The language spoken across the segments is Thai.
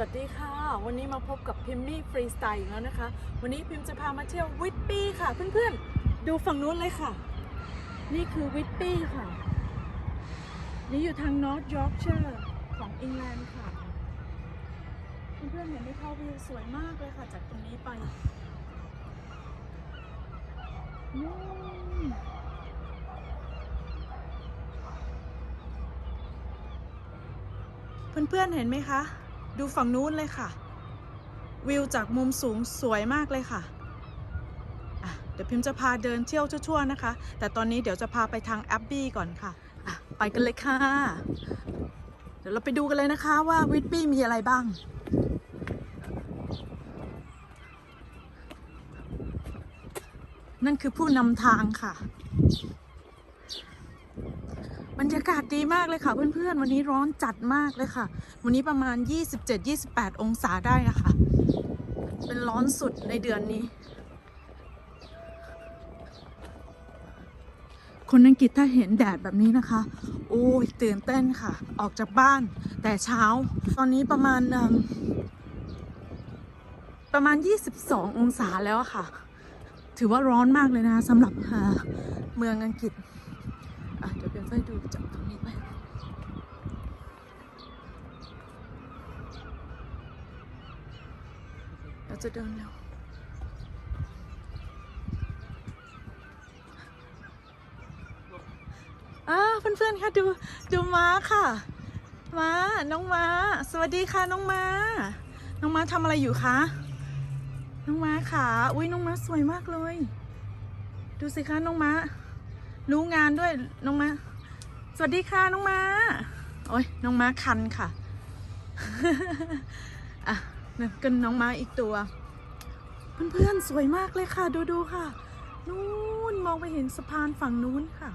วัสดีค่ะ วันนี้มาพบกับพิมมี่ฟรีสไตล์อีกแล้วนะคะ วันนี้พิมจะพามาเที่ยววิตปี้ค่ะเพื่อนๆ ดูฝั่งนู้นเลยค่ะ นี่คือวิตปี้ค่ะ นี่อยู่ทางนอร์ทยอร์กเชอร์ของอังกฤษค่ะ เพื่อนๆเห็นไหมคะวิวสวยมากเลยค่ะ จากตรงนี้ไปนู่นเพื่อนๆเห็นไหมคะ ดูฝั่งนู้นเลยค่ะ วิวจากมุมสูงสวยมากเลยค่ะะเดี๋ยวพิมพ์จะพาเดินเที่ยวชั่วๆนะคะ แต่ตอนนี้เดี๋ยวจะพาไปทางแอบบี้ก่อนค่ะะไปกันเลยค่ะ เดี๋ยวเราไปดูกันเลยนะคะว่าวิตบี้มีอะไรบ้างนั่นคือผู้นำทางค่ะ บรรยากาศดีมากเลยค่ะเพื่อนๆ วันนี้ร้อนจัดมากเลยค่ะ วันนี้ประมาณ 27-28 องศาได้นะคะ เป็นร้อนสุดในเดือนนี้ คนอังกฤษถ้าเห็นแดดแบบนี้นะคะ โอ้ยตื่นเต้นค่ะ ออกจากบ้านแต่เช้า ตอนนี้ประมาณประมาณ 22 องศาแล้วค่ะ ถือว่าร้อนมากเลยนะสำหรับเมืองอังกฤษ อะเดี๋ยวเพียงไปดูจากตรงนี้ไปเราจะเดินเร็วอ่าเพื่อนๆค่ะดูดูม้าค่ะ ม้าน้องม้า สวัสดีค่ะน้องม้า น้องม้าทำอะไรอยู่คะน้องม้าค่ะอุ้ยน้องม้าสวยมากเลย ดูสิคะน้องม้า รู้งานด้วยน้องมาสวัสดีค่ะน้องมาโอ้ยน้องมาคันค่ะอะนั่นก็น้องมาอีกตัว เพื่อนๆสวยมากเลยค่ะ ดูดูค่ะนู้นมองไปเห็นสะพานฝั่งนู้นค่ะ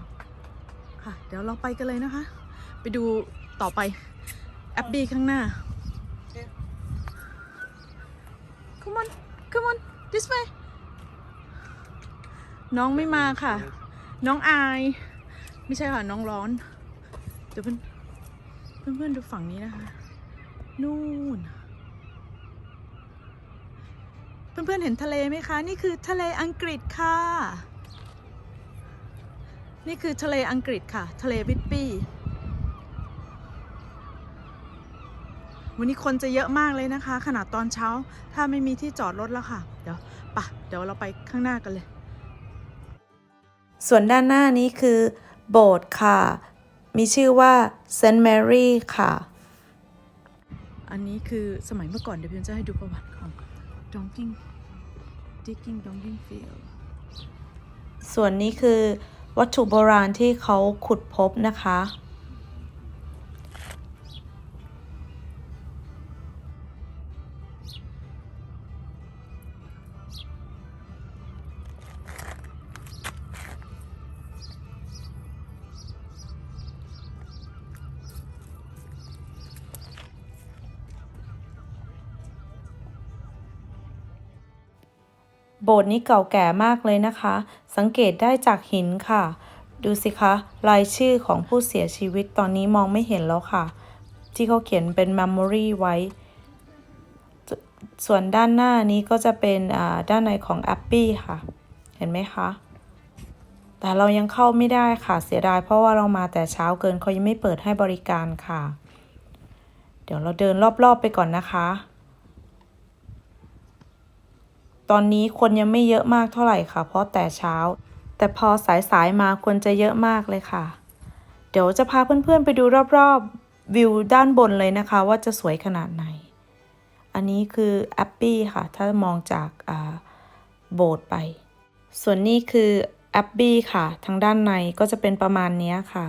ค่ะ เดี๋ยวเราไปกันเลยนะคะ ไปดูต่อไปแอบบี้ข้างหน้า come on come on this way น้องไม่มาค่ะ น้องอาย ไม่ใช่ค่ะน้องร้อน เดี๋ยวเพื่อนเพื่อนๆดูฝั่งนี้นะคะ นู่นเพื่อนเพื่อนๆเห็นทะเลไหมคะ นี่คือทะเลอังกฤษค่ะ นี่คือทะเลอังกฤษค่ะ ทะเลวิตปี้ วันนี้คนจะเยอะมากเลยนะคะ ขนาดตอนเช้า ถ้าไม่มีที่จอดรถแล้วค่ะ เดี๋ยวปะเดี๋ยวเราไปข้างหน้ากันเลย ส่วนด้านหน้านี้คือ โบสถ์ค่ะ มีชื่อว่าเซนต์แมรี่ค่ะ อันนี้คือสมัยเมื่อก่อนเดี๋ยวพิมจะให้ดูประวัติของ Donking Digging Donking Field ส่วนนี้คือวัตถุโบราณที่เขาขุดพบนะคะ โบสถ์นี้เก่าแก่มากเลยนะคะ สังเกตได้จากหินค่ะ ดูสิคะรายชื่อของผู้เสียชีวิตตอนนี้มองไม่เห็นแล้วค่ะ ที่เขาเขียนเป็น memory ไว้สส่วนด้านหน้านี้ก็จะเป็นอ่าด้านในของแอปปี้ค่ะ เห็นไหมคะ แต่เรายังเข้าไม่ได้ค่ะเสียดายเพราะว่าเรามาแต่เช้าเกินเขายังไม่เปิดให้บริการค่ะ เดี๋ยวเราเดินรอบๆไปก่อนนะคะ ตอนนี้คนยังไม่เยอะมากเท่าไหร่ค่ะ เพราะแต่เช้า แต่พอสายๆมาคนจะเยอะมากเลยค่ะ เดี๋ยวจะพาเพื่อนๆไปดูรอบๆวิวด้านบนเลยนะคะ ว่าจะสวยขนาดไหน อันนี้คือแอปปี้ค่ะ ถ้ามองจากโบสถ์ไป ส่วนนี้คือแอปปี้ค่ะ ทางด้านในก็จะเป็นประมาณนี้ค่ะ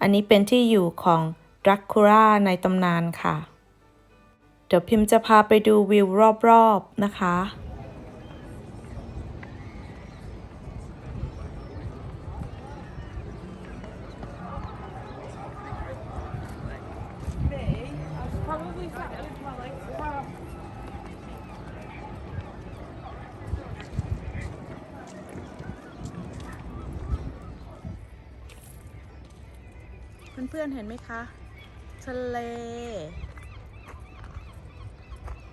อันนี้เป็นที่อยู่ของดรักคูร่าในตำนานค่ะ เดี๋ยวพิมพ์จะพาไปดูวิวรอบๆนะคะ เพื่อนๆเห็นไหมคะทะเล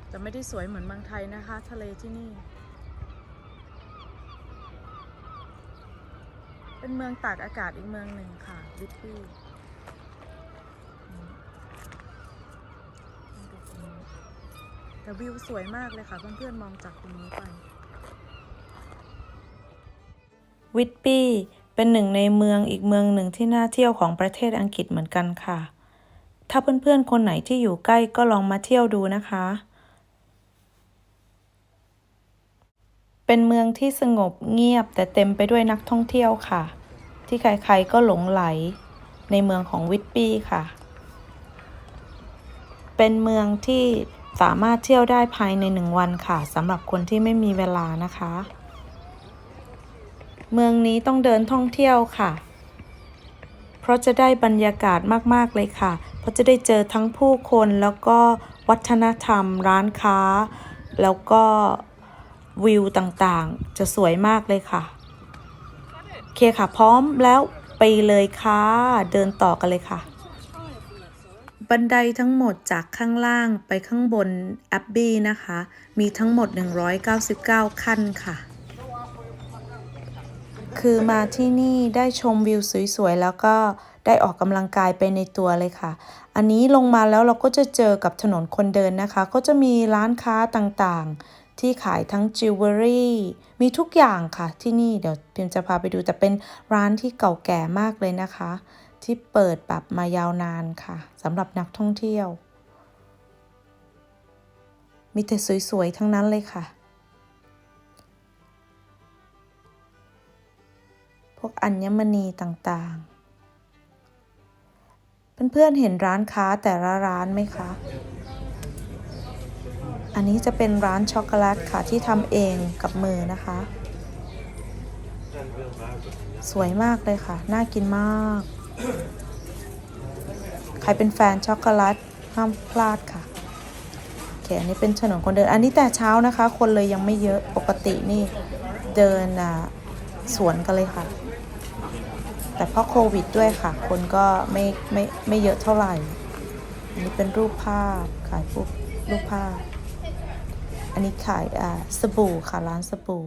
แต่ไม่ได้สวยเหมือนเมืองไทยนะคะ ทะเลที่นี่ เป็นเมืองตากอากาศอีกเมืองหนึ่งค่ะวิตตี้แต่วิวสวยมากเลยค่ะ เพื่อนๆมองจากตรงนี้ไปวิตปี้ เป็นหนึ่งในเมืองอีกเมืองหนึ่งที่น่าเที่ยวของประเทศอังกฤษเหมือนกันค่ะ ถ้าเพื่อนๆ คนไหนที่อยู่ใกล้ก็ลองมาเที่ยวดูนะคะ เป็นเมืองที่สงบเงียบแต่เต็มไปด้วยนักท่องเที่ยวค่ะ ที่ใครๆก็หลงไหลในเมืองของวิตปี้ค่ะ เป็นเมืองที่สามารถเที่ยวได้ภายในหนึ่งวันค่ะสำหรับคนที่ไม่มีเวลานะคะ เมืองนี้ต้องเดินท่องเที่ยวค่ะ เพราะจะได้บรรยากาศมาก ๆ เลยค่ะ เพราะจะได้เจอทั้งผู้คนแล้วก็วัฒนธรรม ร้านค้า แล้วก็วิวต่างๆ จะสวยมากเลยค่ะ โอเคค่ะ พร้อมแล้วไปเลยค่ะ เดินต่อกันเลยค่ะ บันไดทั้งหมดจากข้างล่างไปข้างบนแอบบี้นะคะ มีทั้งหมด 199 ขั้นค่ะ คือมาที่นี่ได้ชมวิวสวยๆ แล้วก็ได้ออกกำลังกายไปในตัวเลยค่ะ อันนี้ลงมาแล้วเราก็จะเจอกับถนนคนเดินนะคะ ก็จะมีร้านค้าต่างๆ ที่ขายทั้งจิวเวลรี่มีทุกอย่างค่ะที่นี่เดี๋ยวพิมจะพาไปดูแต่เป็นร้านที่เก่าแก่มากเลยนะคะ ที่เปิดแบบมายาวนานค่ะสำหรับนักท่องเที่ยว มีแต่สวยๆ ทั้งนั้นเลยค่ะ วกอัญมณีต่างๆ เพื่อนๆเห็นร้านค้าแต่ละร้านไหมคะ อันนี้จะเป็นร้านช็อกโกแลตค่ะที่ทำเองกับมือนะคะ สวยมากเลยค่ะ น่ากินมาก ใครเป็นแฟนช็อกโกแลตห้ามพลาดค่ะโอเคอันนี้เป็นถนนคนเดิน อันนี้แต่เช้านะคะ คนเลยยังไม่เยอะปกตินี่เดินอะสวนกันเลยค่ะ แต่เพราะโควิดด้วยค่ะ คนก็ไม่ไม่ไม่เยอะเท่าไหร่ อันนี้เป็นรูปภาพขายปุ๊บรูปภาพ อันนี้ขายอ่าสบู่ค่ะร้านสบู่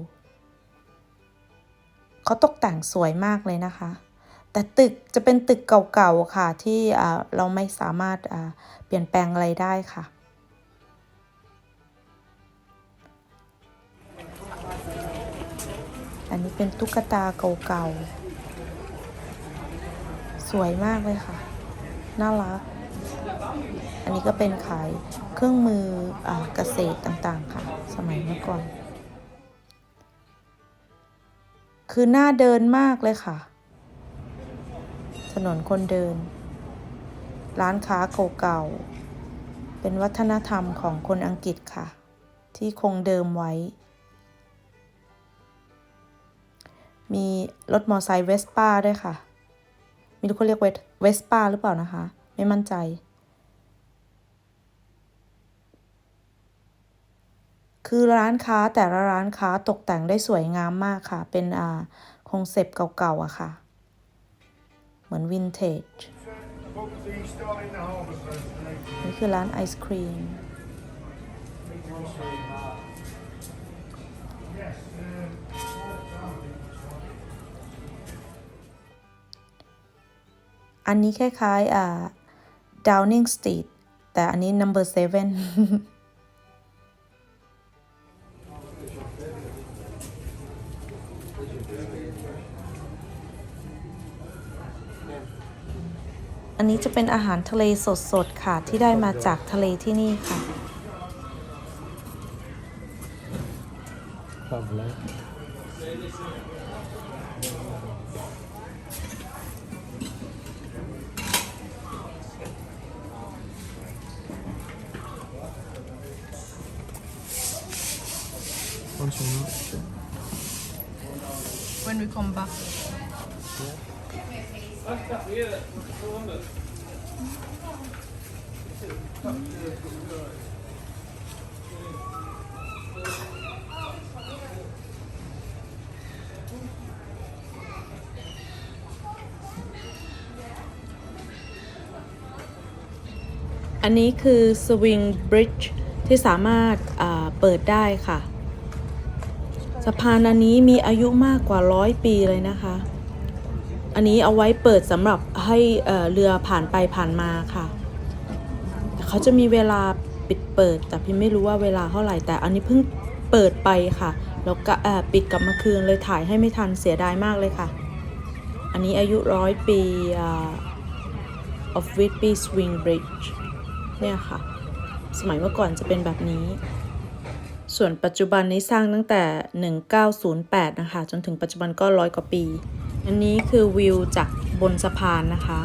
เขาตกแต่งสวยมากเลยนะคะ แต่ตึกจะเป็นตึกเก่าๆค่ะที่อ่าเราไม่สามารถอ่าเปลี่ยนแปลงอะไรได้ค่ะอันนี้เป็นตุ๊กตาเก่าๆ สวยมากเลยค่ะ น่ารัก อันนี้ก็เป็นขายเครื่องมืออเกษตรต่างๆค่ะ สมัยเมื่อก่อน คือหน่าเดินมากเลยค่ะ ถนนคนเดิน ร้านค้าเก่าๆเป็นวัฒนธรรมของคนอังกฤษค่ะ ที่คงเดิมไว้มีรถมอไซค์เวสป้าด้วยค่ะ มีรู้เขาเรียกเวสป้าหรือเปล่านะคะ ไม่มั่นใจ คือร้านค้าแต่ละร้านค้าตกแต่งได้สวยงามมากค่ะ เป็นอ่าคงเซปต์เก่าๆอะค่ะ เหมือนวินเทจ นี่คือร้านไอศครีม อันนี้คล้ายๆอ่า Downing Street แต่อันนี้ number seven อันนี้จะเป็นอาหารทะเลสดๆ ค่ะ ที่ได้มาจากทะเลที่นี่ค่ะ son nom. when we come back อันนี้คือ Swing Bridge ที่สามารถอ่าเปิดได้ค่ะ สะพานอันนี้มีอายุมากกว่าร้อยปีเลยนะคะ อันนี้เอาไว้เปิดสำหรับให้เเรือผ่านไปผ่านมาค่ะแต่เขาจะมีเวลาปิดเปิด แต่พี่ไม่รู้ว่าเวลาเท่าไหร่ แต่อันนี้เพิ่งเปิดไปค่ะ แล้วก็ปิดกลับมาคืนเลยถ่ายให้ไม่ทันเสียดายมากเลยค่ะ อันนี้อายุร้อยปีอ่า of Whitby Swing Bridge เนี่ยค่ะ สมัยเมื่อก่อนจะเป็นแบบนี้ ส่วนปัจจุบันนี้สร้างตั้งแต่ 1908 นะคะ จนถึงปัจจุบันก็ร้อยกว่าปี อันนี้คือวิวจากบนสะพานนะคะ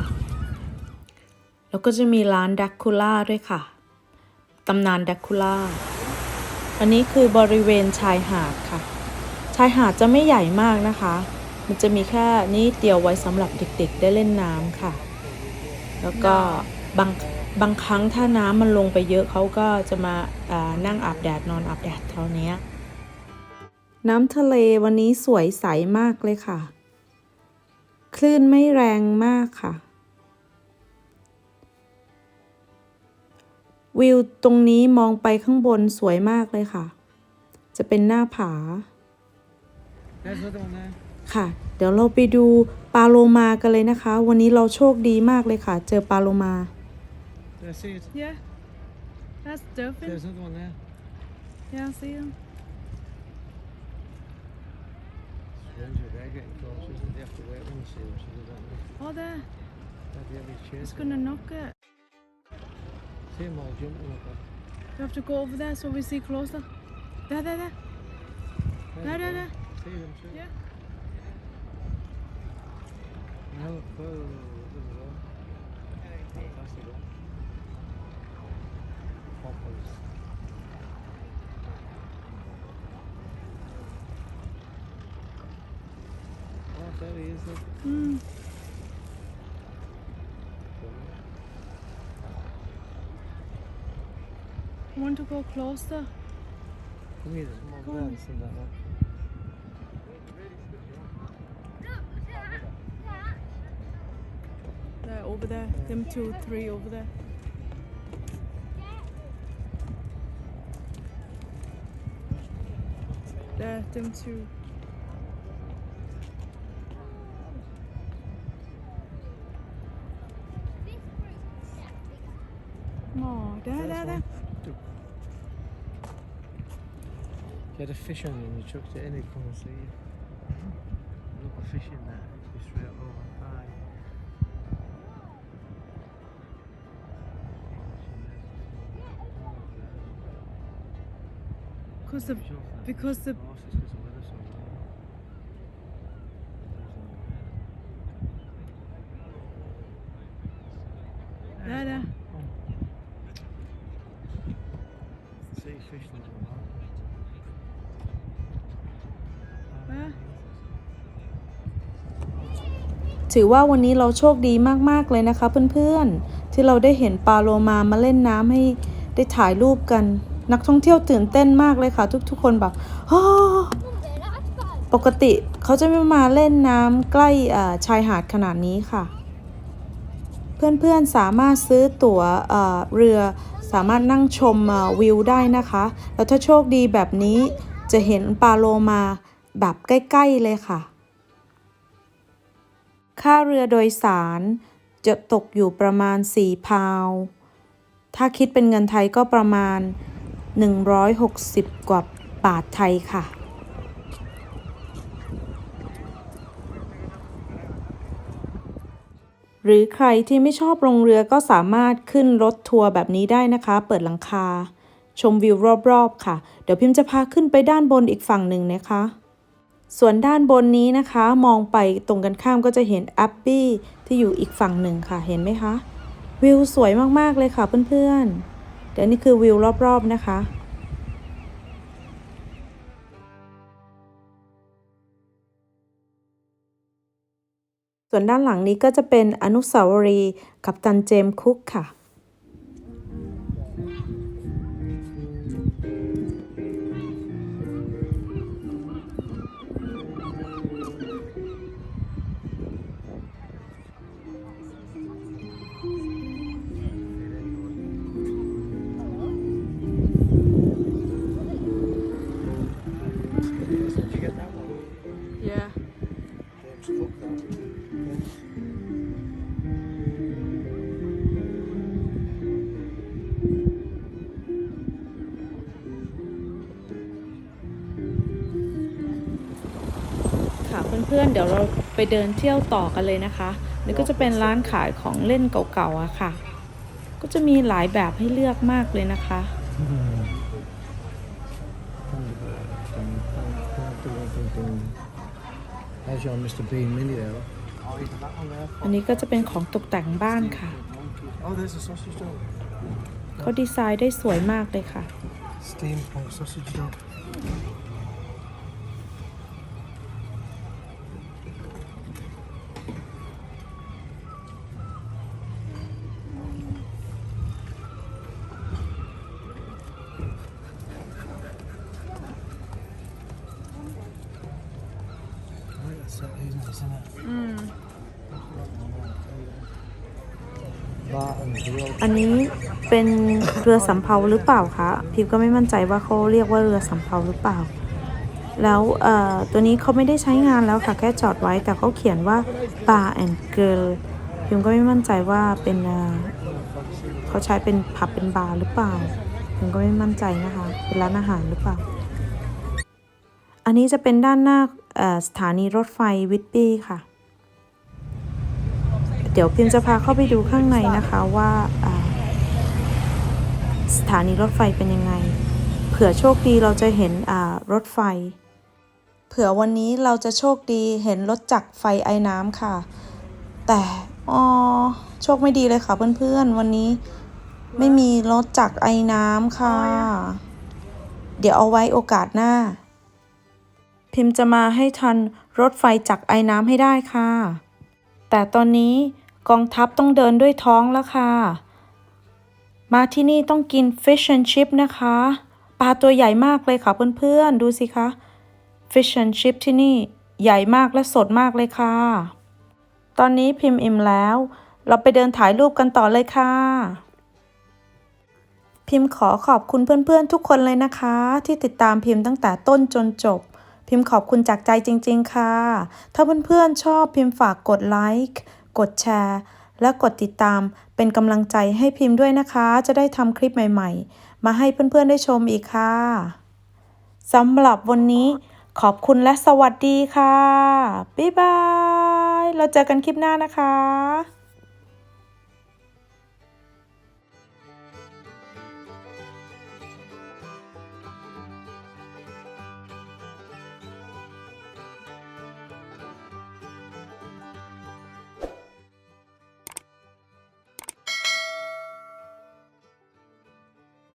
แล้วก็จะมีร้านดักคูล่าด้วยค่ะ ตำนานดักคูล่า อันนี้คือบริเวณชายหาดค่ะ ชายหาดจะไม่ใหญ่มากนะคะ มันจะมีแค่นี้เดียวไว้สำหรับเด็กๆ ได้เล่นน้ำค่ะ แล้วก็บาง บางครั้งถ้าน้ำมันลงไปเยอะเขาก็จะมาานั่งอาบแดดนอนอาบแดดเท่านี้น้ำทะเลวันนี้สวยใสมากเลยค่ะ คลื่นไม่แรงมากค่ะ วิวตรงนี้มองไปข้างบนสวยมากเลยค่ะ จะเป็นหน้าผา ค่ะ เดี๋ยวเราไปดูปลาโลมากันเลยนะคะ วันนี้เราโชคดีมากเลยค่ะ เจอปลาโลมา There, see it? yeah that's dolphin There's another one there. yeah I see him Stranger, they're getting close, isn't it? They have to wait and see them, so they don't know. oh there able it's gonna knock it See them all jumping up there. we have to go over there so we see closer there there there there there, there. See them, see yeah Now, oh, look at that. Fantastic one. Poppers. Oh, there he is. Mm. I want to go closer Come here, there's more Come there on. and that one. there over there them two three over there there them two Oh, there, there. Get a fish on you and you chucked it in, he'd come and see you. Look a fish in there. Because the, because the, there, there. See fish in the Where? ถือว่าวันนี้เราโชคดีมากๆเลยนะคะเพื่อนๆ ที่เราได้เห็นปลาโลมามาเล่นน้ำให้ได้ถ่ายรูปกัน นักท่องเที่ยวตื่นเต้นมากเลยค่ะ ทุกๆคนแบบปกติเขาจะไม่มาเล่นน้ำใกล้ชายหาดขนาดนี้ค่ะ เพื่อนๆสามารถซื้อตั๋วเรือสามารถนั่งชมวิวได้นะคะ แล้วถ้าโชคดีแบบนี้จะเห็นปลาโลมาแบบใกล้ ๆ เลยค่ะ ค่าเรือโดยสารจะตกอยู่ประมาณ 4 พาว ถ้าคิดเป็นเงินไทยก็ประมาณ 160 กว่าบาทไทยค่ะ หรือใครที่ไม่ชอบลงเรือก็สามารถขึ้นรถทัวร์แบบนี้ได้นะคะ เปิดหลังคา ชมวิวรอบๆค่ะ เดี๋ยวพิมจะพาขึ้นไปด้านบนอีกฝั่งหนึ่งนะคะ ส่วนด้านบนนี้นะคะมองไปตรงกันข้ามก็จะเห็นแอปปี้ที่อยู่อีกฝั่งหนึ่งค่ะเห็นไหมคะ วิวสวยมากๆเลยค่ะเพื่อนๆ เดี๋ยวนี้คือวิวรอบๆนะคะส่วนด้านหลังนี้ก็จะเป็นอนุสาวรีย์กับตันเจมคุกค่ะ เพื่อนๆ เดี๋ยวเราไปเดินเที่ยวต่อกันเลยนะคะนี่ก็จะเป็นร้านขายของ len เก่าๆอะค่ะ ก็จะมีหลายแบบให้เลือกมากเลยนะคะ อันนี้ก็จะเป็นของตกแต่งบ้านค่ะ เขาดีไซน์ได้สวยมากเลยค่ะ Steampunk sausage dog. อันนี้เป็นเรือสำเภาหรือเปล่าคะพิมก็ไม่มั่นใจว่าเขาเรียกว่าเรือสำเภาหรือเปล่า แล้วตัวนี้เขาไม่ได้ใช้งานแล้วค่ะแค่จอดไว้แต่เขาเขียนว่า bar and grill พิมก็ไม่มั่นใจว่าเป็นเขาใช้เป็นผับเป็นบาร์หรือเปล่าพิมก็ไม่มั่นใจนะคะเป็นร้านอาหารหรือเปล่า อันนี้จะเป็นด้านหน้าสถานีรถไฟวิตปี้ค่ะ เดี๋ยวพิมจะพาเข้าไปดูข้างในนะคะว่าสถานีรถไฟเป็นยังไง เผื่อโชคดีเราจะเห็นรถไฟ เผื่อวันนี้เราจะโชคดีเห็นรถจักรไฟไอ้น้ำค่ะ แต่อ๋อโชคไม่ดีเลยค่ะเพื่อนๆ วันนี้ไม่มีรถจักรไอ้น้ำค่ะ เดี๋ยวเอาไว้โอกาสหน้า พิมพ์จะมาให้ทันรถไฟจักรไอ้น้ำให้ได้ค่ะ แต่ตอนนี้ กองทัพต้องเดินด้วยท้องแล้วค่ะ มาที่นี่ต้องกิน fish and chip นะคะ ปลาตัวใหญ่มากเลยค่ะเพื่อนๆ ดูสิคะ fish and chip ที่นี่ใหญ่มากและสดมากเลยค่ะ ตอนนี้พิมพ์อิ่มแล้ว เราไปเดินถ่ายรูปกันต่อเลยค่ะ พิมพ์ขอขอบคุณเพื่อนๆ ทุกคนเลยนะคะ ที่ติดตามพิมพ์ตั้งแต่ต้นจนจบ พิมพ์ขอบคุณจากใจจริง ๆ ค่ะ ถ้าเพื่อนๆชอบพิมพ์ฝากกดไลค์ กดแชร์ และกดติดตามเป็นกำลังใจให้พิมพ์ด้วยนะคะ จะได้ทำคลิปใหม่ๆ มาให้เพื่อนๆได้ชมอีกค่ะสำหรับวันนี้ขอบคุณและสวัสดีค่ะ บ๊ายบาย เราเจอกันคลิปหน้านะคะ